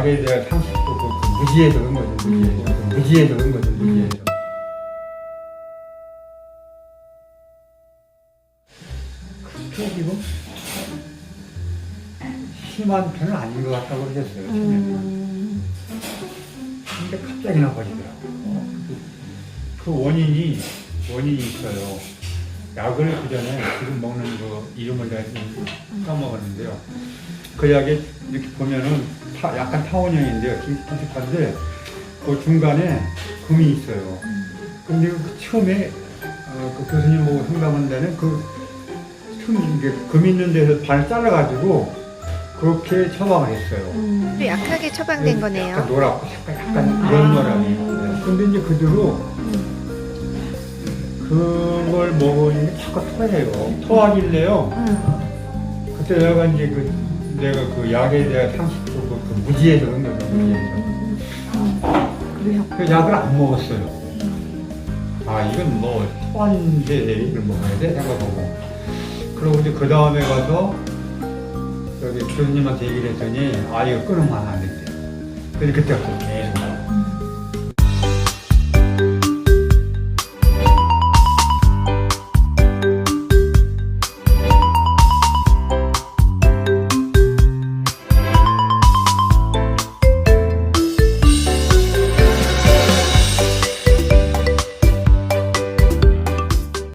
약에 대한 상식도 그, 그 무지에서 온 거죠. 무지에서. 그 무지에서 온 거죠. 그게 지금 심한 편은 아닌 것 같다고 그러셨어요. 처음에는. 음. 근데 갑자기 나버리더라고 요. 그 원인이, 원인이 있어요. 약을 그 전에 지금 먹는 그 이름을 내가 지금 까먹었는데요. 그 약에 이렇게 보면은 타- 약간 타원형인데요. 긴- 긴직한데 그 중간에 금이 있어요. 근데 그 처음에 어, 그 교수님하고 상담한 데는 그 틈, 이게 금 있는 데서 발 잘라가지고 그렇게 처방을 했어요. 음. 또 약하게 처방된 약간 거네요. 노랗고 약간, 약간 음. 이런 아. 네. 근데 이제 그대로 그걸 먹으니 자꾸 토해요. 토하길래요. 음. 그때 내가 이제 그 내가 그 약에 대한 상식도 그, 그 무지에서 그런 거죠. 무지에서. 음. 그래요. 그 약을 안 먹었어요. 아 이건 뭐 토한데 이걸 먹어야 돼 생각하고. 그러고 이제 그 다음에 가서 여기 교수님한테 얘기를 했더니 아 이거 끊으면 안 된대. 그래서 그때부터 계속